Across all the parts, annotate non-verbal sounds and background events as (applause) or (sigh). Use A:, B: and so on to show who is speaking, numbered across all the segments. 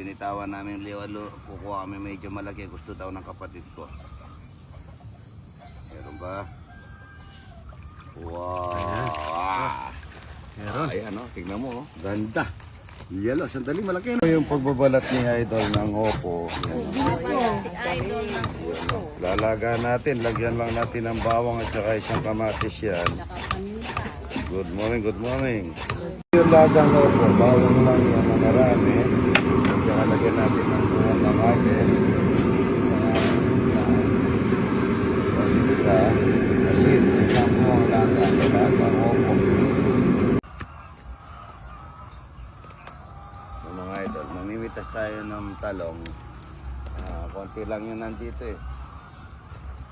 A: binitawan namin liwalo, kukuha kami medyo malaki. Gusto daw ng kapatid ko. Meron ba? Wow!
B: Meron.
A: Ayan, oh, tignan mo, oh. Ganda. Yellow, sandali malaki. No? Yung pagbabalat ni Idol ng Oppo. Yan. Lalaga natin, lagyan lang natin ng bawang at saka isang kamatis yan. Good morning, good morning. Yung lagang Oppo, bawang lang yan marami. At saka lagyan natin ng mga idol, mamimitas tayo ng talong. Ah, konti lang yun nandito eh.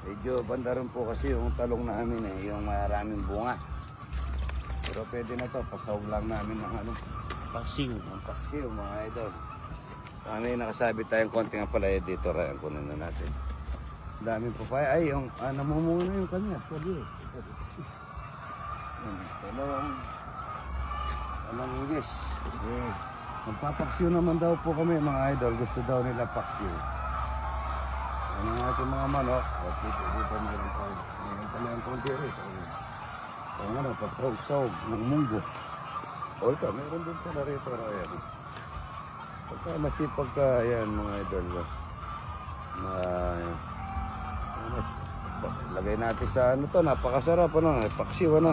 A: Medyo banda rin po kasi yung talong namin eh, yung maraming bunga. Pero pwede na to, pasaw lang namin ng ano,
B: Pasiw.
A: ng paksiw mga idol. Ano yung nakasabi tayong konting palaya dito, Ryan, kunin na natin. Daming papaya. Ay, yung, ah, namumunga na yung kanya. Sorry. Yan, Talong. Talong English. Yes. Magpapaksiw naman daw po kami mga idol. Gusto daw nila paksiw. Yan ang ating mga manok. At dito, dito meron tayo. Meron pala yung konti rin. Ang ano, pasaw-saw ng munggo. O ito, meron din pala rito. Ayan. Pagka masipag ka, ayan mga idol. Ano, lagay natin sa ano to, napakasarap ano, paksiw ano.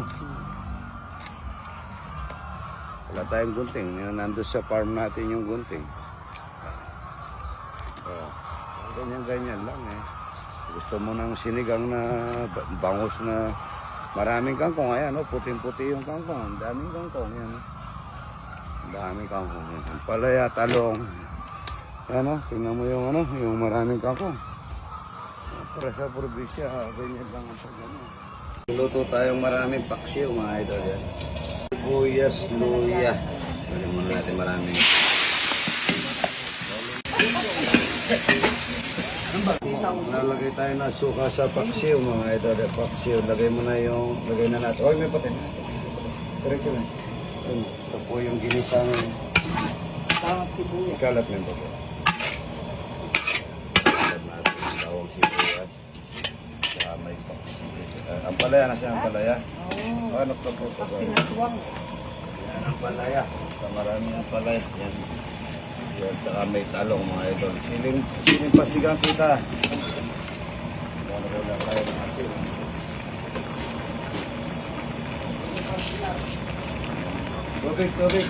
A: Wala tayong gunting, nandun sa farm natin yung gunting. Oh, ganyan-ganyan lang eh. Gusto mo ng sinigang na ba- bangus na maraming kangkong. Ayan, oh, puting-puti yung kangkong. Ang daming kangkong. Yan, oh. Daming kangkong. Palaya, talong. Yan, oh. Tingnan mo yung ano, yung maraming kangkong. Para sa probinsya, ah, ganyan lang ang pag ano. Luto tayong maraming paksiw, mga idol. Yan. Sibuyas, luya. Lagyan muna natin maraming. Lalagay tayo na suka sa paksiw, mga idol. Yung Paksiw, lagay mo na yung, lagay na natin. Oy, may pati. Correct yun. eh. Yun, Ito po yung ginisang ikalat mo yung pati. Ikalat natin yung bawang sibuyas. Saka may paksiw. Ah, ang palaya, nasa ang palaya? Oh. Ano po po po? Yan ang palaya. Sa marami ang palaya. Yan. Yan, saka may talong mga idol. Siling, siling pasigang kita. Ano ko lang tayo ng asin. Tubig, tubig.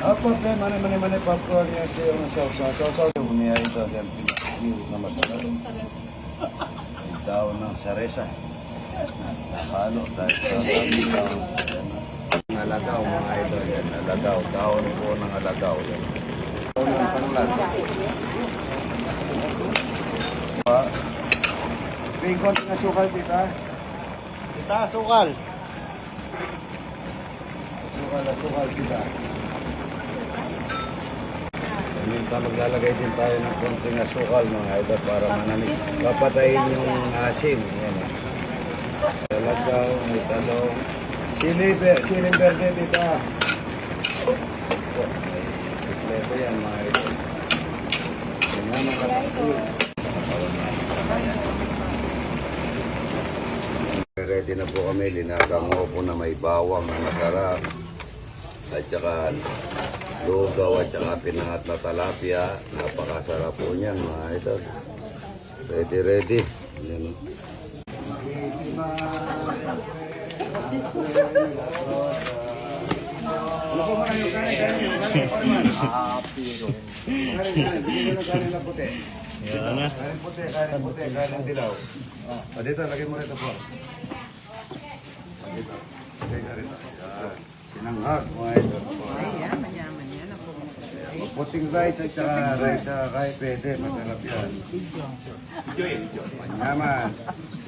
A: Apo, pre, mani, mani, mani, popcorn niya siya yung. Sausaw yung niya ito. Yan, pinasiw na masarap. Ang daon ng saresa. Halo dahil sa dami daon. Ang alagaw mga idol yan. Alagaw. Daon po ng alagaw yan. Daon ng tanglad. Pa. Ping konti na sukal tita.
B: Kita, sukal.
A: Sukal na sukal tita. Minta maglalagay din tayo ng konting asukal mga idol para manamig. Papatayin yung asim. Yan. eh. Alagaw, may talong. Sili, siling verde tita. Opo, may kompleto yan mga idol. Yan nga mga kapatid. Ready na po kami, linagang opo na may bawang na masarap. At saka lugaw at saka pinangat na talapia. Napakasarap po niyan mga idol. Ready, ready. Yan. Ano.
B: Yan na.
A: Kanin puti, kanin puti, kanin dilaw. Ah, dito, lagay mo rito po. Dito. Lagay ka rito. Yan. Sinanghag, mga idol po.
C: Ayan, mayaman yan.
A: Puting rice at saka rice na kahit pwede, masarap yan. Manyaman.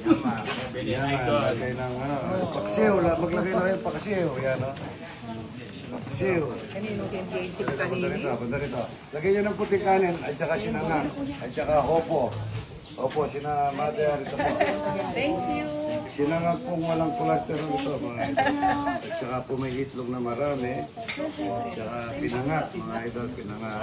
A: Manyaman. Lagay ng ano, paksiw. la- Maglagay na kayo paksiw. Yan, no? Paksiw.
C: Kanino hindi
A: Punta
C: kanini?
A: rito, punta rito. Lagay nyo ng puting kanin at saka sinanghag. At saka hopo. Opo, sina mother, ito po.
C: Thank you.
A: Sinangag pong walang cholesterol ito, mga idol. At saka po may itlog na marami. At saka pinangat, mga idol, pinangat.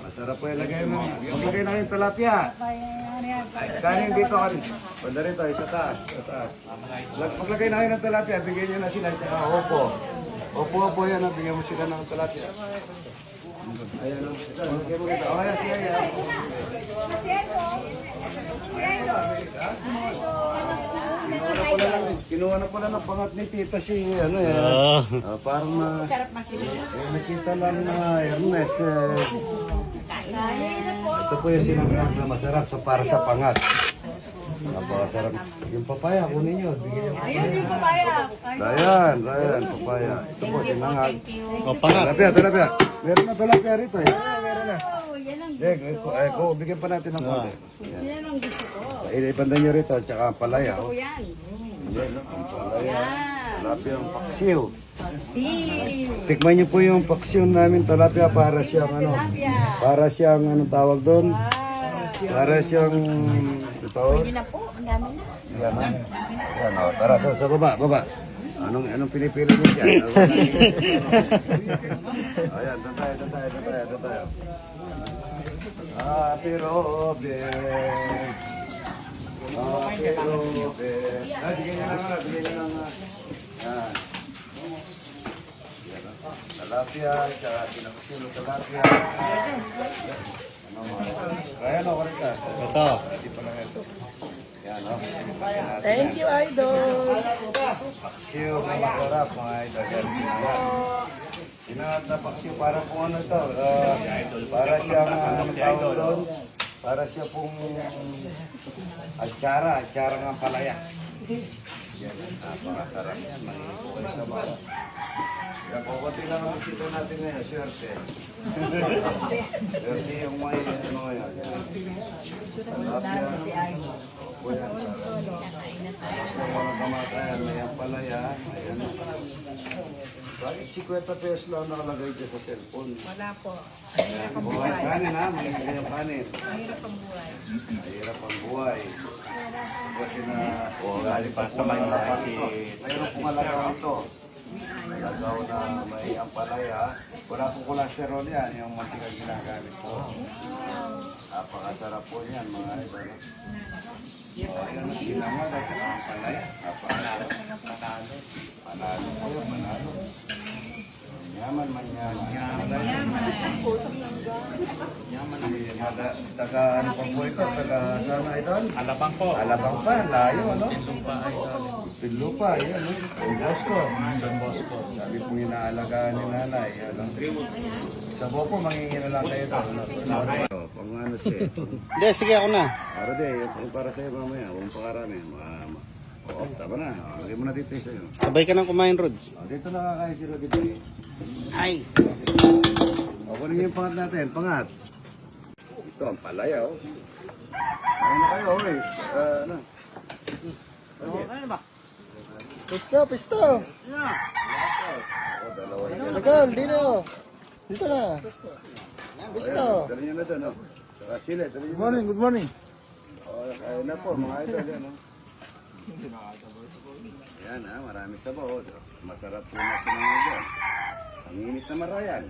A: Masarap po ilagay mo. Maglagay na yung tilapia. Ay, kanin dito, kanin. Banda rito, sa taas, sa taas. Lag- Maglagay na kayo ng tilapia, bigyan nyo na sila. At saka opo. Opo, opo yan, bigyan mo sila ng tilapia. Ayan, dito. Oh, ayan, siya, ayan. Kinuha na pala ng, pangat ni tita si, ano yan.
B: Oh.
A: Ah, parang na,
C: Sarap masin.
A: eh, nakita lang na Ernest. Eh, ito po yung sinagrap na masarap so para sa pangat. Napakasarap. Yung papaya, kunin nyo. Bigyan nyo.
C: Ayun yung papaya.
A: Dayan, dayan, papaya. Ito po, sinangag.
B: O, pangat.
A: Talapia, talapia. Meron na talapia rito eh. Meron na, meron na. Dek, eh, ko- eh, ko, bigyan pa natin ng konti. Yan.
C: Yan ang gusto ko.
A: Eh, ibanda nyo rito, tsaka ang palaya. Oh.
C: Yan.
A: Yan, no? ang palaya. Talapia ang paksiw.
C: Sim.
A: Tikman niyo po yung paksiw namin talapia para siyang ano, para siyang anong tawag doon? Para siyang ito.
C: Hindi na po. Ang dami na.
A: Yan, ah. yan oh, tara sa baba, baba. Anong anong pinipili niyo diyan? (laughs) Ayan, doon tayo, doon tayo, doon tayo, doon tayo. Happy Robin. Happy Robin. Ah, bigyan niyo lang, ah, bigyan niyo lang. ah. Talapia, tsaka pinakasilong talapia. Ano mo? Kaya no, pa lang ito.
C: Thank you, Idol.
A: Paksiw masarap, mga idol. Sinangat na paksiw para po ano ito. ah, para siyang, uh, ano tawag doon? Para siya pong atsara, atsara ng palaya. Yan, napakasarap yan. Mangingin po kayo sa mga. Kaya kukunti lang ang bisita natin ngayon, swerte. swerte yung may ano yan. Opo yan, walang kamatayan, may ampalaya. Ayan. Bakit 50 pesos lang nakalagay dyan sa cellphone?
C: Wala po.
A: Ayan, buhay kanin ha, maligay yung kanin.
C: Mahirap ang buhay.
A: Mahirap ang buhay. Kasi na, oh, galing pa sa may si... Mayroon pong alagaw ito. Alagaw na may ampalaya. Wala pong cholesterol yan, yung mantika ginagamit ko. Napakasarap po yan, mga idol. Oh, yan ang sinangag at saka ampalaya. Napakasarap. Panalo. Panalo po yun, panalo. Yaman man yaman. Yaman. Yaman. Taga ano pa po ito? Taga saan na ito?
B: Alabang po.
A: Alabang pa, layo ano?
B: Lupa ay sa
A: Pinlupa, yan? Don Bosco.
B: Don Bosco.
A: Sabi po inaalagaan ni nanay. Ano? Sa Bopo, mangingin na lang kayo ito. Ano? Oh, Pang ano siya.
B: Hindi, sige ako na.
A: Para yung yung para sa'yo mamaya. Huwag pakarami. Ma. Oo, tama na. Lagay mo na dito sa'yo.
B: Sabay ka nang kumain, Rods.
A: Oh, dito na kakain si Roddy B.
B: Ay.
A: O, kunin yung pangat natin. Pangat. Ito, ang palaya, oh. Ayun na kayo, oy. Ah, ano?
C: Ano ba?
B: Pisto, pisto.
A: Oh, dalawa yan.
B: Legal, dito. Dito na. Pisto.
A: Dali niyo na doon, oh. Saka sila, dali niyo
B: Good morning, good morning.
A: Oh, kaya na po, mga idol yan, oh. Yan, ah, marami sabaw. oh. Masarap po na sinangag yan. Ang init na marayan.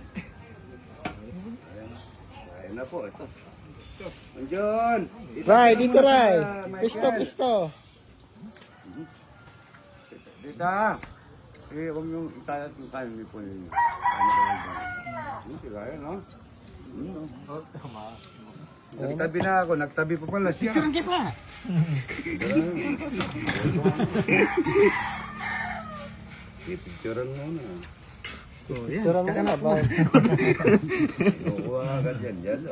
A: Ayan, kaya na po, ito. John!
B: Ray, dito, Ray. Pisto, pisto.
A: Dita! Sige, huwag niyong itayat yung time niyo po ninyo. Ano ba yun? Hmm, kaya, no? Hmm, no? Nagtabi na ako, nagtabi pa pala siya. Picture ang pa! Picturean mo na.
B: Picture mo na ba?
A: Kukuha agad yan, yalo.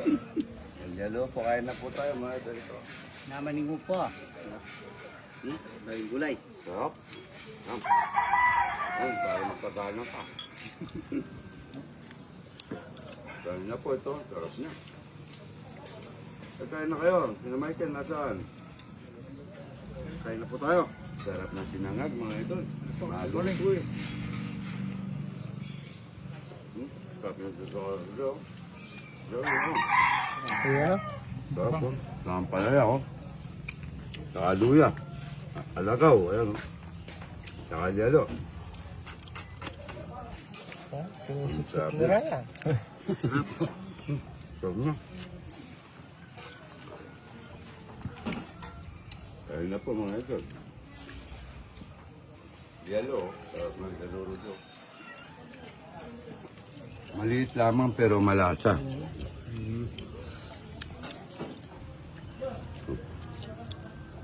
A: Yan, yalo po, kain na po tayo mga ito. ito.
C: Namaning mo po.
A: Hmm? Dahil gulay. Sarap. Sarap. Ay, parang magpagana pa. Dahil na po ito, sarap niya. Eh, kain na kayo. Sina Michael, nasaan? Kain na po tayo. Sarap na sinangag, mga ito. Malo po eh. Hmm? Sarap yung susunod. Ito. Ito, ito.
B: Yeah.
A: Sarap po. Saan palaya, oh. Saka luya. Alagaw, ayan o. Tsaka yelo.
B: Ha? Sinisip-sip ni Ryan.
A: Sarap na. (laughs) Ayun na po mga idol. Yelo, sarap na yelo Maliit lamang pero malasa.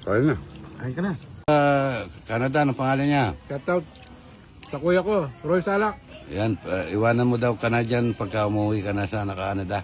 A: Kaya na.
B: Ayun ka na.
A: Uh, Canada, ano pangalan niya?
D: Shoutout sa kuya ko, Roy Salak.
A: Yan, uh, iwanan mo daw Canadian pagka umuwi ka na sa Canada.